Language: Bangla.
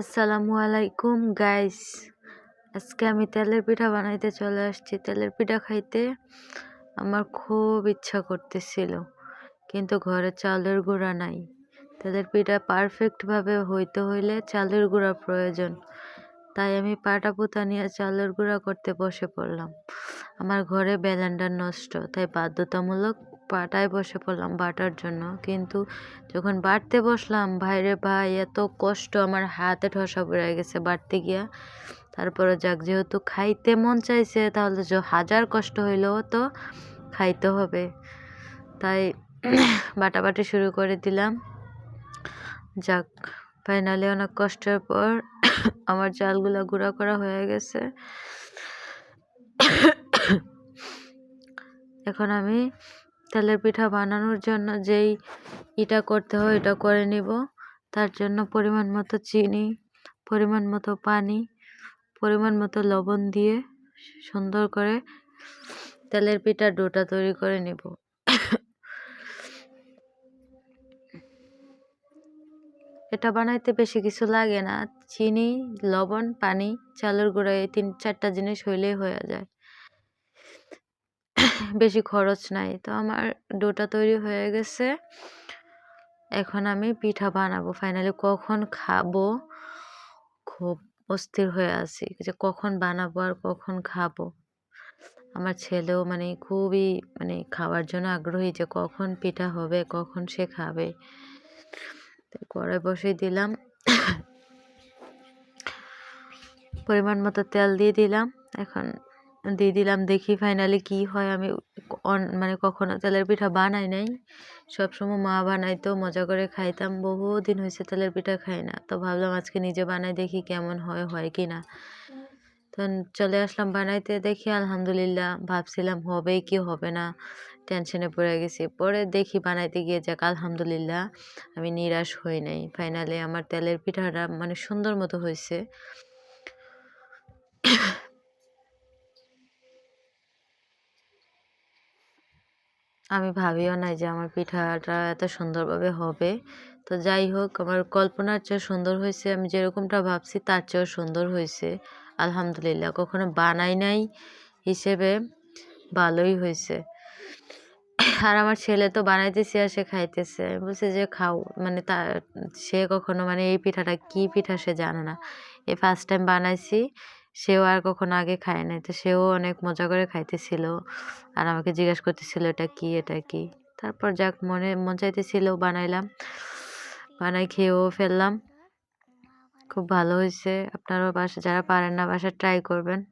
আসসালামু আলাইকুম গাইস আজকে আমি তেলের পিঠা বানাইতে চলে আসছি। তেলের পিঠা খাইতে আমার খুব ইচ্ছা করতেছিল, কিন্তু ঘরে চালের গুঁড়া নাই। তেলের পিঠা পারফেক্টভাবে হইতে হইলে চালের গুঁড়া প্রয়োজন। তাই আমি পাটা পুতা নিয়ে চালের গুঁড়া করতে বসে পড়লাম। আমার ঘরে ব্যালেন্ডার নষ্ট, তাই বাধ্যতামূলক পাটায় বসে পড়লাম বাটার জন্য। কিন্তু যখন বাটতে বসলাম ভাইরে ভাই, এত কষ্ট, আমার হাতে ঠসা পড়ে গেছে বাটতে গিয়া। তারপরে যাক, যেহেতু খাইতে মন চাইছে, তাহলে যে হাজার কষ্ট হইলেও তো খাইতে হবে। তাই বাটাবাটি শুরু করে দিলাম। যাক ফাইনালি অনেক কষ্টের পর আমার চালগুলা গুঁড়া করা হয়ে গেছে। এখন আমি তেলের পিঠা বানানোর জন্য যেই ইটা করতে হয় এটা করে নিব। তার জন্য পরিমাণ মতো চিনি, পরিমাণ মতো পানি, পরিমাণ মতো লবণ দিয়ে সুন্দর করে তেলের পিঠার ডোটা তৈরি করে নিব। এটা বানাইতে বেশি কিছু লাগে না। চিনি, লবণ, পানি, চালের গুঁড়া এই তিন চারটা জিনিস হইলেই হয়ে যায়। বেশি খরচ নাই। তো আমার ডোটা তৈরি হয়ে গেছে। এখন আমি পিঠা বানাবো। ফাইনালি কখন খাব? খুব অস্থির হয়ে আছি যে কখন বানাবো আর কখন খাব। আমার ছেলেও মানে খুবই মানে খাওয়ার জন্য আগ্রহী যে কখন পিঠা হবে, কখন সে খাবে। কড়াই বসিয়ে দিলাম। পরিমাণ মতো তেল দিয়ে দিলাম। এখন দিয়ে দিলাম, দেখি ফাইনালি কি হয়। আমি মানে কখনো তেলের পিঠা বানাই নাই। সবসময় মা বানাইতো, মজা করে খাইতাম। বহুদিন হয়েছে তেলের পিঠা খাই না। তো ভাবলাম আজকে নিজে বানাই, দেখি কেমন হয় হয় কি না। তখন চলে আসলাম বানাইতে, দেখি আলহামদুলিল্লাহ ভাবছিলাম হবে কি হবে না। টেনশনে পড়ে গেছি। পরে দেখি বানাইতে গিয়ে যাক, আলহামদুলিল্লাহ আমি নিরাশ হই নাই। ফাইনালি আমার তেলের পিঠাটা মানে সুন্দর মতো হয়েছে আমি ভাবিও নাই যে আমার পিঠাটা এত সুন্দরভাবে হবে। তো যাই হোক, আমার কল্পনার চেয়ে সুন্দর হয়েছে, আমি যেরকমটা ভাবছি তার চেয়েও সুন্দর হয়েছে। আলহামদুলিল্লাহ, কখনো বানাই নাই হিসেবে ভালোই হয়েছে। আর আমার ছেলে তো বানাইতেছে আর সে খাইতেছে। বলছে যে খাও মানে তা, সে কখনো মানে এই পিঠাটা কি পিঠা সে জানে না। এই ফার্স্ট টাইম বানাইছি সেও আর কখনো আগে খায় নাই। তো সেও অনেক মজা করে খাইতেছিল। আর আমাকে জিজ্ঞেস করতেছিল, এটা কি? এটা কি? তারপর যাক, মনে, মন চাইতেছিল, বানাইলাম। বানাই খেয়েও ফেললাম। খুব ভালো হয়েছে। আপনারাও বাসা, যারা পারেন না, বাসা ট্রাই করবেন।